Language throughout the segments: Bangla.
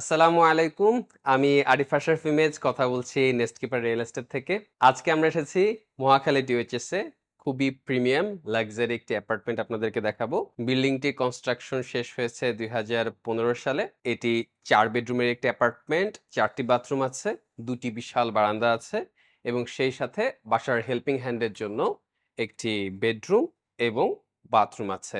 আসসালামু আলাইকুম। আমি আরিফ আশরাফ ইমেজ কথা বলছি নেস্ট কিপার রিয়েল এস্টেট থেকে। আজকে আমরা এসেছি মহাখালী ডিওএইচএস এ, খুবই প্রিমিয়াম, লাক্সারি একটি অ্যাপার্টমেন্ট আপনাদেরকে দেখাবো। বিল্ডিংটির কনস্ট্রাকশন শেষ হয়েছে দুই হাজার পনেরো সালে। এটি চার বেডরুমের একটি অ্যাপার্টমেন্ট, চারটি বাথরুম আছে, দুটি বিশাল বারান্দা আছে এবং সেই সাথে বাসার হেল্পিং হ্যান্ডের জন্য একটি বেডরুম এবং বাথরুম আছে।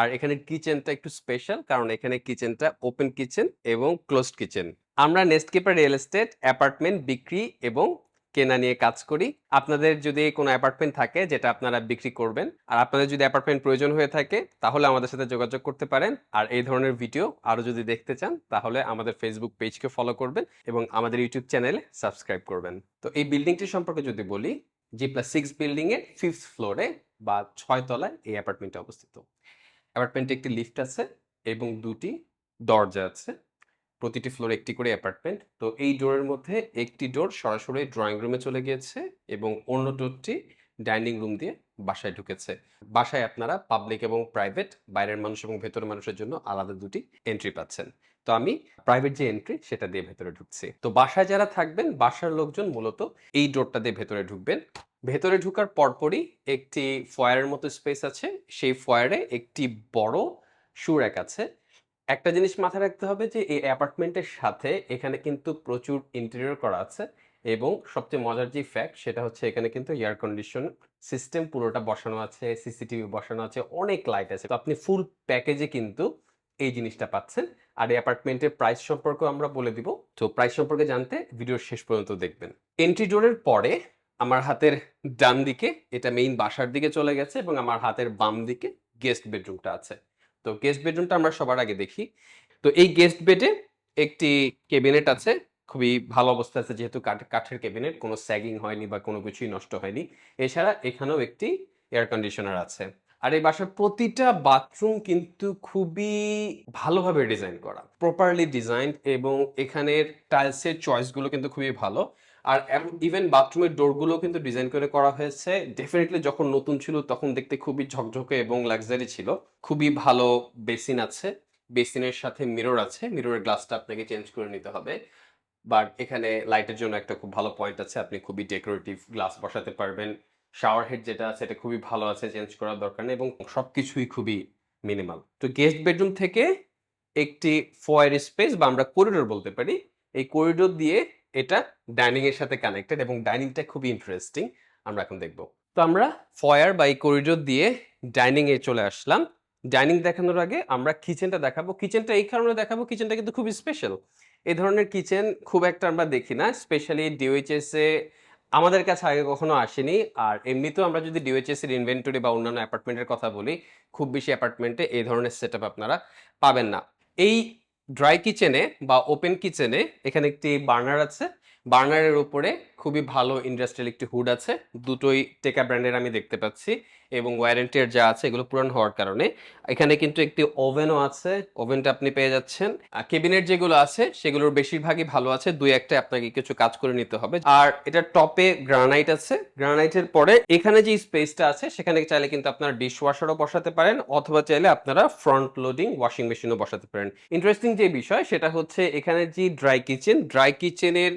আর এখানে কিচেনটা একটু স্পেশাল কারণ এখানে কিচেনটা ওপেন কিচেন এবং ক্লোজড কিচেন আমরা nest keeper real estate apartment বিক্রি এবং কেনা নিয়ে কাজ করি। আপনাদের যদি কোনো অ্যাপার্টমেন্ট থাকে যেটা আপনারা বিক্রি করবেন, আর আপনাদের যদি অ্যাপার্টমেন্ট প্রয়োজন হয়ে থাকে তাহলে আমাদের সাথে যোগাযোগ করতে পারেন। আর এই ধরনের ভিডিও আরও যদি দেখতে চান তাহলে আমাদের ফেসবুক পেজকে ফলো করবেন এবং আমাদের ইউটিউব চ্যানেলে সাবস্ক্রাইব করবেন। তো এই বিল্ডিংটি সম্পর্কে যদি বলি জি প্লাস সিক্স বিল্ডিংয়ের ফিফথ ফ্লোরে বা ছয় তলায় এই অ্যাপার্টমেন্টে অবস্থিত। অ্যাপার্টমেন্টে একটি লিফট আছে এবং দুটি দরজা আছে। প্রতিটি ফ্লোরে একটি করে অ্যাপার্টমেন্ট তো এই ডোরের মধ্যে একটি ডোর সরাসরি ড্রয়িং রুমে চলে গিয়েছে এবং অন্য ডোরটি ডাইনিং রুম দিয়ে বাসায় ঢুকেছে। বাসায় আপনারা পাবলিক এবং প্রাইভেট বাইরের মানুষ এবং ভেতরের মানুষের জন্য আলাদা দুটি এন্ট্রি পাচ্ছেন। তো আমি প্রাইভেট যে এন্ট্রি সেটা দিয়ে ভেতরে ঢুকছি। তো বাসায় যারা থাকবেন, বাসার লোকজন মূলত এই ডোরটা দিয়ে ভেতরে ঢুকবেন। ভেতরে ঢোকার পরপরই একটি ফয়ারের মতো স্পেস আছে। সেই ফয়ারে একটি বড় শু র্যাক আছে। একটা জিনিস মাথায় রাখতে হবে যে, এই অ্যাপার্টমেন্টের সাথে এখানে কিন্তু প্রচুর ইন্টেরিয়র করা আছে এবং সবচেয়ে মজার যে ফ্যাক্ট সেটা হচ্ছে এখানে কিন্তু এয়ার কন্ডিশন সিস্টেম পুরোটা বসানো আছে সিসিটিভি বসানো আছে, অনেক লাইট আছে। তো আপনি ফুল প্যাকেজে কিন্তু এই জিনিসটা পাচ্ছেন। আর এই অ্যাপার্টমেন্টের প্রাইস সম্পর্কে আমরা বলে দিব। তো প্রাইস সম্পর্কে জানতে ভিডিওর শেষ পর্যন্ত দেখবেন। এন্ট্রি ডোরের পরে আমার হাতের ডান দিকে এটা মেইন বাসার দিকে চলে গেছে এবং আমার হাতের বাম দিকে গেস্ট বেডরুমটা আছে। তো গেস্ট বেডরুমটা আমরা সবার আগে দেখি। তো এই গেস্ট বেডে একটি কেবিনেট আছে, খুবই ভালো অবস্থা আছে যেহেতু কাঠ, কাঠের কেবিনেট কোনো স্যাগিং হয়নি বা কোনো কিছুই নষ্ট হয়নি। এছাড়া এখানেও একটি এয়ার কন্ডিশনার আছে। আর এই বাসার প্রতিটা বাথরুম কিন্তু খুবই ভালোভাবে ডিজাইন করা। প্রপারলি ডিজাইন এবং এখানের টাইলসের চয়েসগুলো কিন্তু খুবই ভালো। আর ইভেন বাথরুমের ডোরগুলো কিন্তু ডিজাইন করে করা হয়েছে। ডেফিনেটলি যখন নতুন ছিল তখন দেখতে খুবই ঝকঝকে এবং লাক্সারি ছিল। খুবই ভালো বেসিন আছে। বেসিনের সাথে মিরর আছে। মিররের গ্লাসটা আপনাকে চেঞ্জ করে নিতে হবে। বাট এখানে লাইটের জন্য একটা খুব ভালো পয়েন্ট আছে। আপনি খুবই ডেকোরেটিভ গ্লাস বসাতে পারবেন। শাওয়ার হেড যেটা আছে এটা খুবই ভালো আছে চেঞ্জ করার দরকার নেই এবং সব কিছুই খুবই মিনিমাল তো গেস্ট বেডরুম থেকে একটি ফয়ার স্পেস বা আমরা করিডোর বলতে পারি। এই করিডোর দিয়ে এটা ডাইনিং এর সাথে কানেক্টেড এবং ডাইনিংটা খুবই ইন্টারেস্টিং আমরা এখন দেখব। তো আমরা ফয়ার বা এই করিডোর দিয়ে ডাইনিং এ চলে আসলাম। ডাইনিং দেখানোর আগে আমরা কিচেনটা দেখাবো। কিচেনটা এই কারণে দেখাবো কিচেনটা কিন্তু খুবই স্পেশাল এই ধরনের কিচেন খুব একটা আমরা দেখি না স্পেশালি ডিওএইচএস এ আমাদের কাছে আগে কখনো আসেনি। আর এমনিতেও আমরা যদি ডিওএইচএস এর ইনভেন্টরি বা অন্যান্য অ্যাপার্টমেন্টের কথা বলি খুব বেশি অ্যাপার্টমেন্টে এই ধরনের সেট আপনারা পাবেন না। এই ড্রাই কিচেনে বা ওপেন কিচেনে এখানে একটি বার্নার আছে। বার্নারের উপরে খুবই ভালো ইন্ডাস্ট্রিয়াল একটি হুড আছে। দুটোই টেকা ব্র্যান্ডের আমি দেখতে পাচ্ছি এবং ওয়ারেন্টির যা আছে এগুলো পুরান হওয়ার কারণে। এখানে কিন্তু একটি ওভেনও আছে। ওভেনটা আপনি পেয়ে যাচ্ছেন। কেবিনেট যেগুলো আছে সেগুলোর বেশিরভাগই ভালো আছে। দুই একটা আপনাকে কিছু কাজ করে নিতে হবে। আর এটা টপে গ্রানাইট আছে। গ্রানাইটের পরে এখানে যে স্পেসটা আছে সেখানে চাইলে কিন্তু আপনারা ডিশ ওয়াশারও বসাতে পারেন অথবা চাইলে আপনারা ফ্রন্ট লোডিং ওয়াশিং মেশিনও বসাতে পারেন। ইন্টারেস্টিং যে বিষয় সেটা হচ্ছে এখানে যে ড্রাই কিচেন ড্রাই কিচেনের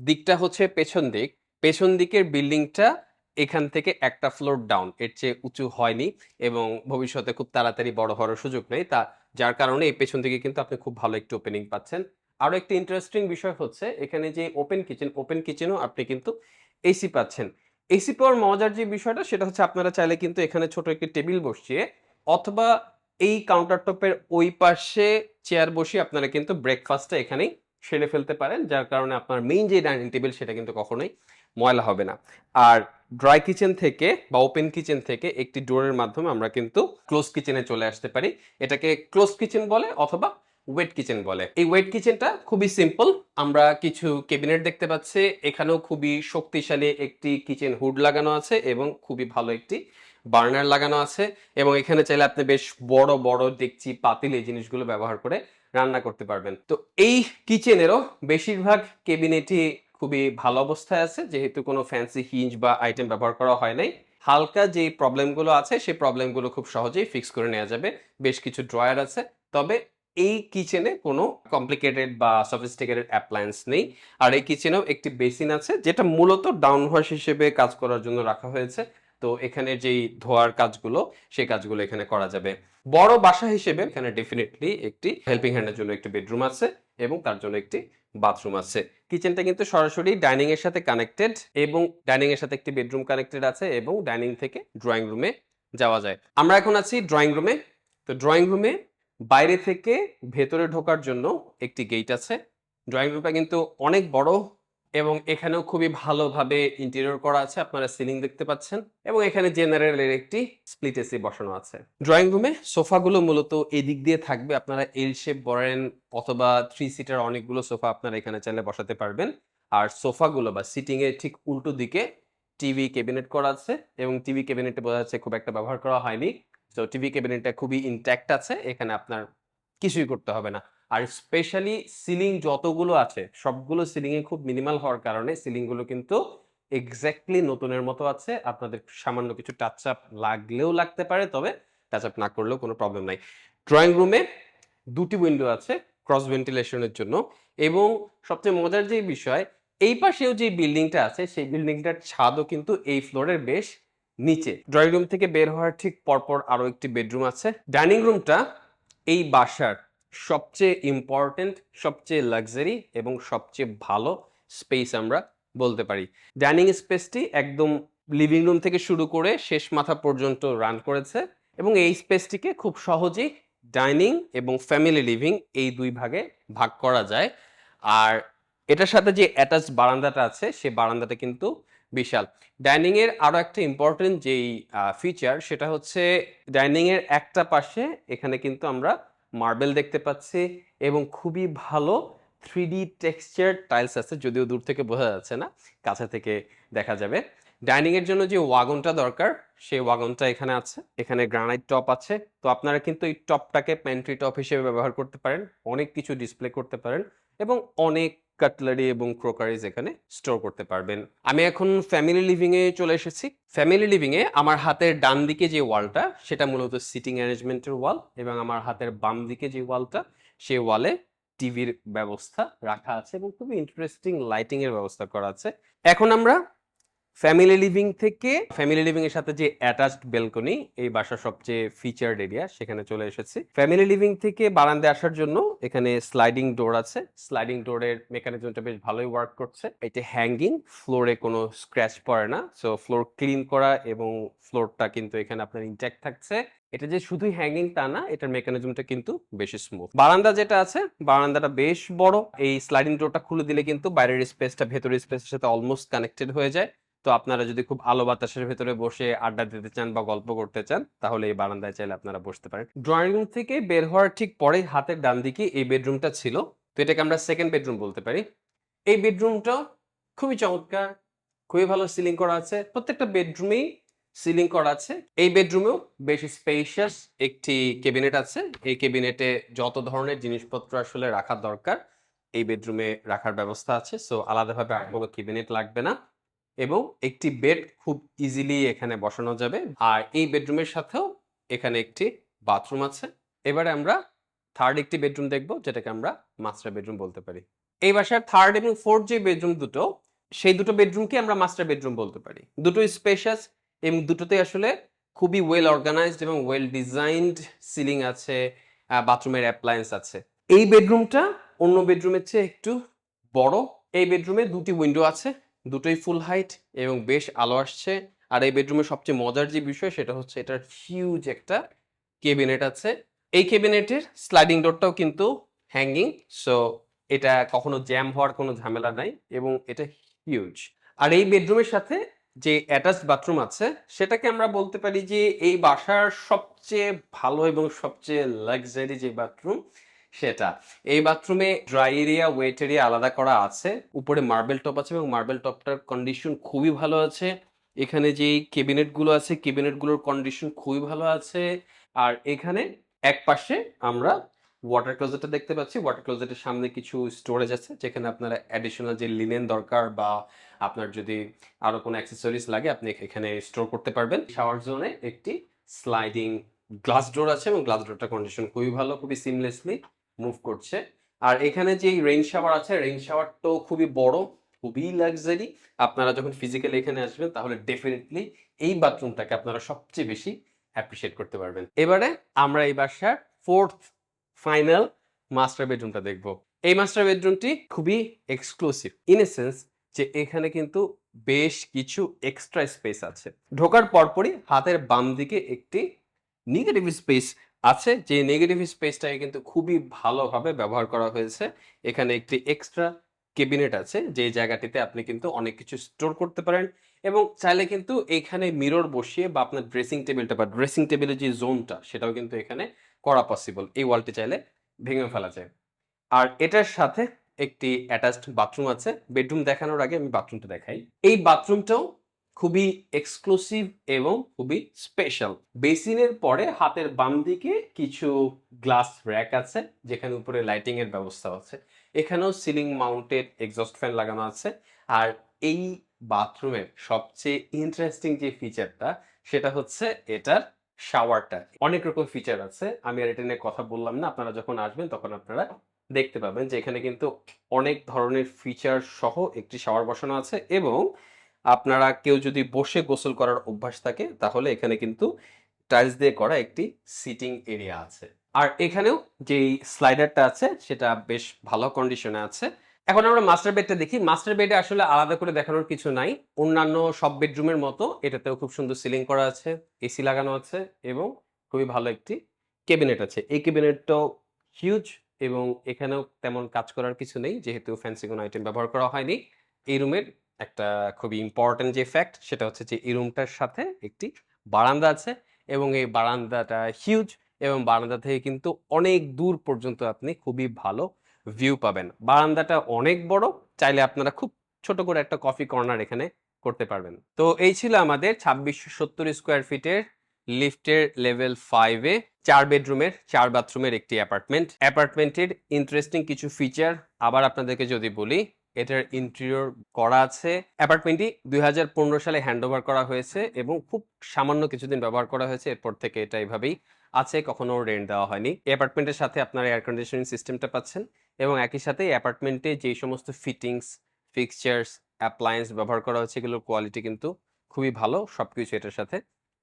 দিকটা হচ্ছে পেছন দিক। পেছন দিকের বিল্ডিংটা এখান থেকে একটা ফ্লোর ডাউন, এর চেয়ে উঁচু হয়নি এবং ভবিষ্যতে খুব তাড়াতাড়ি বড় হওয়ার সুযোগ নেই। তা যার কারণে এই পেছন দিকে কিন্তু আপনি খুব ভালো একটি ওপেনিং পাচ্ছেন। আরও একটি ইন্টারেস্টিং বিষয় হচ্ছে, এখানে যে ওপেন কিচেন ওপেন কিচেনও আপনি কিন্তু এসি পাচ্ছেন। এসি পাওয়ার মজার যে বিষয়টা, সেটা হচ্ছে আপনারা চাইলে কিন্তু এখানে ছোট একটি টেবিল বসিয়ে অথবা এই কাউন্টার টপের ওই পাশে চেয়ার বসিয়ে আপনারা কিন্তু ব্রেকফাস্টটা এখানেই সেরে ফেলতে পারেন, যার কারণে আপনার মেইন যে ডাইনিং টেবিল সেটা কিন্তু কখনোই ময়লা হবে না। আর ড্রাই কিচেন থেকে বা ওপেন কিচেন থেকে একটি ডোরের মাধ্যমে আমরা কিন্তু ক্লোজ কিচেনে চলে আসতে পারি। এটাকে ক্লোজ কিচেন বলে অথবা ওয়েট কিচেন বলে। এই ওয়েট কিচেনটা খুবই সিম্পল আমরা কিছু ক্যাবিনেট দেখতে পাচ্ছি। এখানেও খুবই শক্তিশালী একটি কিচেন হুড লাগানো আছে এবং খুবই ভালো একটি বার্নার লাগানো আছে। এবং এখানে চাইলে আপনি বেশ বড় বড় দেখছি পাতিল এই জিনিসগুলো ব্যবহার করে রান্না করতে পারবেন। তো এই কিচেনেরও বেশিরভাগ কেবিনেটই খুবই ভালো অবস্থায় আছে, যেহেতু কোনো ফ্যান্সি হিঞ্জ বা আইটেম ব্যবহার করা হয় নাই। হালকা যে প্রবলেমগুলো আছে সেই প্রবলেমগুলো খুব সহজেই ফিক্স করে নেওয়া যাবে। বেশ কিছু ড্রয়ার আছে। তবে এই কিচেনে কোনো কমপ্লিকেটেড বা সফিস্টিকেটেড অ্যাপ্লায়েন্স নেই। আর এই কিচেনেও একটি বেসিন আছে, যেটা মূলত ডাউন ওয়াশ হিসেবে কাজ করার জন্য রাখা হয়েছে। তো এখানে যেই ধোয়ার কাজগুলো, সেই কাজগুলো এখানে করা যাবে। বড় বাসা হিসেবে এখানে ডেফিনেটলি একটি হেল্পিং হ্যান্ডের জন্য একটি বেডরুম আছে এবং তার জন্য একটি বাথরুম আছে। কিচেনটা কিন্তু সরাসরি ডাইনিং এর সাথে কানেক্টেড এবং ডাইনিং এর সাথে একটি বেডরুম কানেক্টেড আছে এবং ডাইনিং থেকে ড্রয়িং রুমে যাওয়া যায়। আমরা এখন আছি ড্রয়িং রুমে তো ড্রয়িং রুমে বাইরে থেকে ভেতরে ঢোকার জন্য একটি গেট আছে। ড্রয়িং রুমটা কিন্তু অনেক বড় এবং এখানেও খুবই ভালোভাবে ইন্টেরিয়র করা আছে, আপনারা সিলিং দেখতে পাচ্ছেন, এবং এখানে জেনারেলের একটি স্প্লিট এসি বসানো আছে। ড্রয়িং রুমে সোফাগুলো মূলত এদিক দিয়ে থাকবে, আপনারা এল শেপ বলেন অথবা থ্রি সিটার অনেকগুলো সোফা আপনারা এখানে চাইলে বসাতে পারবেন। আর সোফাগুলো বা সিটিং এর ঠিক উল্টো দিকে টিভি ক্যাবিনেট করা আছে, এবং টিভি ক্যাবিনেটে বোঝা যাচ্ছে খুব একটা ব্যবহার করা হয়নি। তো টিভি ক্যাবিনেটটা খুবই ইনট্যাক্ট আছে, এখানে আপনার কিছুই করতে হবে না। আর স্পেশালি সিলিং যতগুলো আছে, সবগুলো সিলিং এ খুব মিনিমাল হওয়ার কারণে সিলিংগুলো কিন্তু এক্স্যাক্টলি নতুনের মতো আছে। আপনাদের সামান্য কিছু টাচ আপ লাগলেও লাগতে পারে, তবে টাচ আপ না করলেও কোনো প্রবলেম নাই। ড্রয়িং রুমে দুটি উইন্ডো আছে ক্রস ভেন্টিলেশনের জন্য এবং সবচেয়ে মজার যে বিষয়, এই পাশেও যে বিল্ডিংটা আছে, সেই বিল্ডিংটার ছাদও কিন্তু এই ফ্লোরের বেশ নিচে। ড্রয়িং রুম থেকে বের হওয়ার ঠিক পরপর আরও একটি বেডরুম আছে। ডাইনিং রুমটা এই বাসার সবচেয়ে ইম্পর্টেন্ট সবচেয়ে লাক্সারি এবং সবচেয়ে ভালো স্পেস আমরা বলতে পারি। ডাইনিং স্পেসটি একদম লিভিং রুম থেকে শুরু করে শেষ মাথা পর্যন্ত রান করেছে এবং এই স্পেসটিকে খুব সহজেই ডাইনিং এবং ফ্যামিলি লিভিং এই দুই ভাগে ভাগ করা যায়। আর এটার সাথে যে অ্যাটাচ বারান্দাটা আছে সেই বারান্দাটা কিন্তু বিশাল। ডাইনিং এর আরও একটা ইম্পর্টেন্ট যেই ফিচার সেটা হচ্ছে ডাইনিং এর একটা পাশে এখানে কিন্তু আমরা মার্বেল দেখতে পাচ্ছি এবং খুবই ভালো থ্রি ডি টেক্সচার টাইলস আছে, যদিও দূর থেকে বোঝা যাচ্ছে না, কাছে থেকে দেখা যাবে। ডাইনিংয়ের জন্য যে ওয়াগনটা দরকার, সেই ওয়াগনটা এখানে আছে, এখানে গ্রানাইট টপ আছে। তো আপনারা কিন্তু এই টপটাকে প্যান্ট্রি টপ হিসেবে ব্যবহার করতে পারেন, অনেক কিছু ডিসপ্লে করতে পারেন এবং অনেক কাটলারি এবং ক্রোকারিজ এখানে স্টোর করতে পারবেন। আমি এখন ফ্যামিলি লিভিংয়ে চলে এসেছি। ফ্যামিলি লিভিংয়ে আমার হাতের ডান দিকে যে ওয়ালটা, সেটা মূলত সিটিং অ্যারেঞ্জমেন্টের ওয়াল এবং আমার হাতের বাম দিকে যে ওয়ালটা সেই ওয়ালে টিভির ব্যবস্থা রাখা আছে এবং খুবই ইন্টারেস্টিং লাইটিংয়ের ব্যবস্থা করা আছে। এখন আমরা ফ্যামিলি লিভিং থেকে ফ্যামিলি লিভিং এর সাথে যে অ্যাটাচড বেলকনি এই বাসার সবচেয়ে ফিচার্ড এরিয়া সেখানে চলে এসেছি। ফ্যামিলি লিভিং থেকে বারান্দায় আসার জন্য এখানে স্লাইডিং ডোর আছে। স্লাইডিং ডোরের মেকানিজমটা বেশ ভালোই ওয়ার্ক করছে। এটি হ্যাঙ্গিং ফ্লোরে কোনো স্ক্র্যাচ পড়ে না। সো ফ্লোর ক্লিন করা এবং ফ্লোরটা কিন্তু এখানে আপনার ইনট্যাক্ট থাকছে। এটা যে শুধুই হ্যাঙ্গিং তা না, এটার মেকানিজমটা কিন্তু বেশি স্মুথ বারান্দা যেটা আছে, বারান্দাটা বেশ বড়। এই স্লাইডিং ডোরটা খুলে দিলে কিন্তু বাইরের স্পেসটা ভেতরের স্পেসের সাথে অলমোস্ট কানেক্টেড হয়ে যায়। তো আপনারা যদি খুব আলো বাতাসের ভেতরে বসে আড্ডা দিতে চান বা গল্প করতে চান, তাহলে এই বারান্দায় চাইলে আপনারা বসতে পারেন। ড্রয়িং রুম থেকে বের হওয়ার ঠিক পরে হাতের ডান দিকে এই বেডরুমটা ছিল। তো এটাকে আমরা সেকেন্ড বেডরুম বলতে পারি। এই বেডরুমটা খুবই চমৎকার, খুবই ভালো সিলিং করা আছে। প্রত্যেকটা বেডরুমেই সিলিং করা আছে। এই বেডরুমেও বেশ স্পেশিয়াস একটি কেবিনেট আছে। এই কেবিনেটে যত ধরনের জিনিসপত্র আসলে রাখা দরকার, এই বেডরুমে রাখার ব্যবস্থা আছে। সো আলাদাভাবে আর কোনো কেবিনেট লাগবে না। এবং একটি বেড খুব ইজিলি এখানে বসানো যাবে। আর এই বেডরুমের সাথেও এখানে একটি বাথরুম আছে। এবারে আমরা থার্ড একটি বেডরুম দেখব, যেটাকে আমরা মাস্টার বেডরুম বলতে পারি। এই বাসার থার্ড এবং ফোর্থ যে বেডরুম দুটো, সেই দুটো বেডরুমকে আমরা মাস্টার বেডরুম বলতে পারি। দুটো স্পেশাস এবং দুটোতে আসলে খুবই ওয়েল অর্গানাইজড এবং ওয়েল ডিজাইনড সিলিং আছে বাথরুমের অ্যাপ্লায়েন্স আছে। এই বেডরুমটা অন্য বেডরুমের চেয়ে একটু বড়। এই বেডরুমে দুটি উইন্ডো আছে। দুটোই ফুল হাইট এবং বেশ আলো আসছে। আর এই বেডরুমের সবচেয়ে মজার যে বিষয় সেটা হচ্ছে এটার হিউজ একটা কেবিনেট আছে। এই কেবিনেটের স্লাইডিং ডোরটাও কিন্তু হ্যাঙ্গিং সো এটা কখনো জ্যাম হওয়ার কোনো ঝামেলা নাই এবং এটা হিউজ আর এই বেডরুমের সাথে যে অ্যাটাচড বাথরুম আছে, সেটাকে আমরা বলতে পারি যে এই বাসার সবচেয়ে ভালো এবং সবচেয়ে লাক্সারি যে বাথরুম সেটা। এই বাথরুমে ড্রাই এরিয়া ওয়েট এরিয়া আলাদা করা আছে। উপরে মার্বেল টপ আছে এবং মার্বেল টপটার কন্ডিশন খুবই ভালো আছে। এখানে যেই কেবিনেটগুলো আছে কেবিনেটগুলোর কন্ডিশন খুবই ভালো আছে। আর এখানে এক পাশে আমরা ওয়াটার ক্লোজেটটা দেখতে পাচ্ছি। ওয়াটার ক্লোজেটের সামনে কিছু স্টোরেজ আছে, যেখানে আপনারা অ্যাডিশনাল যে লিনেন দরকার বা আপনার যদি আরও কোনো অ্যাক্সেসরিজ লাগে, আপনি এখানে স্টোর করতে পারবেন। শাওয়ার জোনে একটি স্লাইডিং গ্লাস ডোর আছে এবং গ্লাস ডোরটা কন্ডিশন খুবই ভালো, খুবই সিমলেসলি মুভ করছে। আর এখানে যে রেইন শাওয়ার আছে রেইন শাওয়ারটাও খুবই বড়, খুবই লাক্সারি আপনারা যখন ফিজিক্যালি এখানে আসবেন, তাহলে ডেফিনেটলি এই বাথরুমটাকে আপনারা সবচেয়ে বেশি অ্যাপ্রিসিয়েট করতে পারবেন। এবারে আমরা এই বাসার ফোর্থ ফাইনাল মাস্টার বেডরুমটা দেখব। এই মাস্টার বেডরুমটি খুবই এক্সক্লুসিভ ইন এ সেন্স যে এখানে কিন্তু বেশ কিছু এক্সট্রা স্পেস আছে। ঢোকার পরপরই হাতের বাম দিকে একটি নেগেটিভ স্পেস আছে, যে নেগেটিভ স্পেসটাকে কিন্তু খুবই ভালোভাবে ব্যবহার করা হয়েছে। এখানে একটি এক্সট্রা কেবিনেট আছে, যে জায়গাটিতে আপনি কিন্তু অনেক কিছু স্টোর করতে পারেন এবং চাইলে কিন্তু এখানে মিরর বসিয়ে বা আপনার ড্রেসিং টেবিলটা বা ড্রেসিং টেবিলের যে জোনটা সেটাও কিন্তু এখানে করা পসিবল এই ওয়ালটি চাইলে ভেঙে ফেলা যায়। আর এটার সাথে একটি অ্যাটাচড বাথরুম আছে। বেডরুম দেখানোর আগে আমি বাথরুমটা দেখাই। এই বাথরুমটাও খুবই এক্সক্লুসিভ এবং খুবই স্পেশাল বেসিনের পরে হাতের বাম দিকে কিছু গ্লাস র্যাক আছে, যেখানে উপরে লাইটিং এর ব্যবস্থা আছে। এখানেও সিলিং মাউন্টেড এক্সস্ট ফ্যান লাগানো আছে। আর এই বাথরুমের সবচেয়ে ইন্টারেস্টিং যে ফিচারটা সেটা হচ্ছে এটার শাওয়ারটা অনেক রকম ফিচার আছে, আমি আর এটা নিয়ে কথা বললাম না, আপনারা যখন আসবেন তখন আপনারা দেখতে পাবেন যে এখানে কিন্তু অনেক ধরনের ফিচার সহ একটি শাওয়ার বসানো আছে এবং আপনারা কেউ যদি বসে গোসল করার অভ্যাস থাকে, তাহলে এখানে কিন্তু টাইলস দিয়ে করা একটি সিটিং এরিয়া আছে। আর এখানেও যেই স্লাইডারটা আছে, সেটা বেশ ভালো কন্ডিশনে আছে। এখন আমরা মাস্টার বেডটা দেখি। মাস্টার বেডে আসলে আলাদা করে দেখানোর কিছু নাই। অন্যান্য সব বেডরুমের মতো এটাতেও খুব সুন্দর সিলিং করা আছে এসি লাগানো আছে এবং খুবই ভালো একটি ক্যাবিনেট আছে। এই ক্যাবিনেটটাও হিউজ এবং এখানেও তেমন কাজ করার কিছু নেই, যেহেতু ফ্যান্সি কোনো আইটেম ব্যবহার করা হয়নি। এই রুমের একটা খুবই ইম্পর্টেন্ট যে ফ্যাক্ট সেটা হচ্ছে যে এই রুমটার সাথে একটি বারান্দা আছে এবং এই বারান্দাটা হিউজ এবং বারান্দা থেকে কিন্তু অনেক দূর পর্যন্ত আপনি খুবই ভালো ভিউ পাবেন। বারান্দাটা অনেক বড়, চাইলে আপনারা খুব ছোট করে একটা কফি কর্নার এখানে করতে পারবেন। তো এই ছিল আমাদের ছাব্বিশশো সত্তর স্কোয়ার ফিটের লিফটের লেভেল ফাইভে চার বেডরুমের চার বাথরুমের একটি অ্যাপার্টমেন্ট অ্যাপার্টমেন্টের ইন্টারেস্টিং কিছু ফিচার আবার আপনাদেরকে যদি বলি এটার ইন্টেরিয়র করা আছে। অ্যাপার্টমেন্টটি দুই হাজার পনেরো সালে হ্যান্ড ওভার করা হয়েছে এবং খুব সামান্য কিছুদিন ব্যবহার করা হয়েছে। এরপর থেকে এটা এভাবেই আছে, কখনো রেন্ট দেওয়া হয়নি। এই অ্যাপার্টমেন্টের সাথে আপনারা এয়ার কন্ডিশনিং সিস্টেমটা পাচ্ছেন এবং একই সাথে অ্যাপার্টমেন্টে যেই সমস্ত ফিটিংস ফিক্সচার্স অ্যাপ্লায়েন্স ব্যবহার করা হচ্ছে, এগুলোর কোয়ালিটি কিন্তু খুবই ভালো, সবকিছু এটার সাথে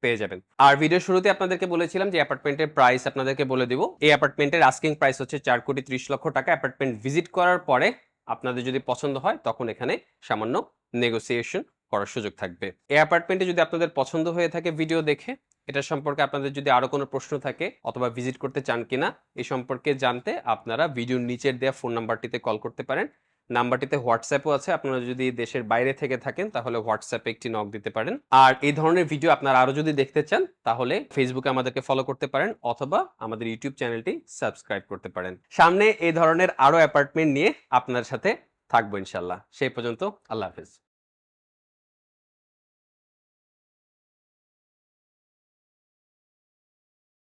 পেয়ে যাবেন। আর ভিডিও শুরুতে আপনাদেরকে বলেছিলাম যে অ্যাপার্টমেন্টের প্রাইস আপনাদেরকে বলে দিব। এই অ্যাপার্টমেন্টের আস্কিং প্রাইস হচ্ছে চার কোটি ত্রিশ লক্ষ টাকা। অ্যাপার্টমেন্ট ভিজিট করার পরে আপনাদের যদি পছন্দ হয়, তখন এখানে সামান্য নেগোসিয়েশন করার সুযোগ থাকবে। এই অ্যাপার্টমেন্টে যদি আপনাদের পছন্দ হয়ে থাকে ভিডিও দেখে, এটা সম্পর্কে আপনাদের যদি আরও কোনো প্রশ্ন থাকে অথবা ভিজিট করতে চান কিনা, এই সম্পর্কে জানতে আপনারা ভিডিওর নিচের দেওয়া ফোন নাম্বারটিতে কল করতে পারেন। নাম্বারটিতে হোয়াটসঅ্যাপও আছে। আপনারা যদি দেশের বাইরে থেকে থাকেন, তাহলে হোয়াটসঅ্যাপে একটি নক দিতে পারেন। আর এই ধরনের ভিডিও আপনারা আরও যদি দেখতে চান, তাহলে ফেসবুকে আমাদেরকে ফলো করতে পারেন, অথবা আমাদের ইউটিউব চ্যানেলটি সাবস্ক্রাইব করতে পারেন। সামনে এই ধরনের আরও অ্যাপার্টমেন্ট নিয়ে আপনার সাথে থাকব ইনশাল্লাহ সেই পর্যন্ত আল্লাহ হাফেজ।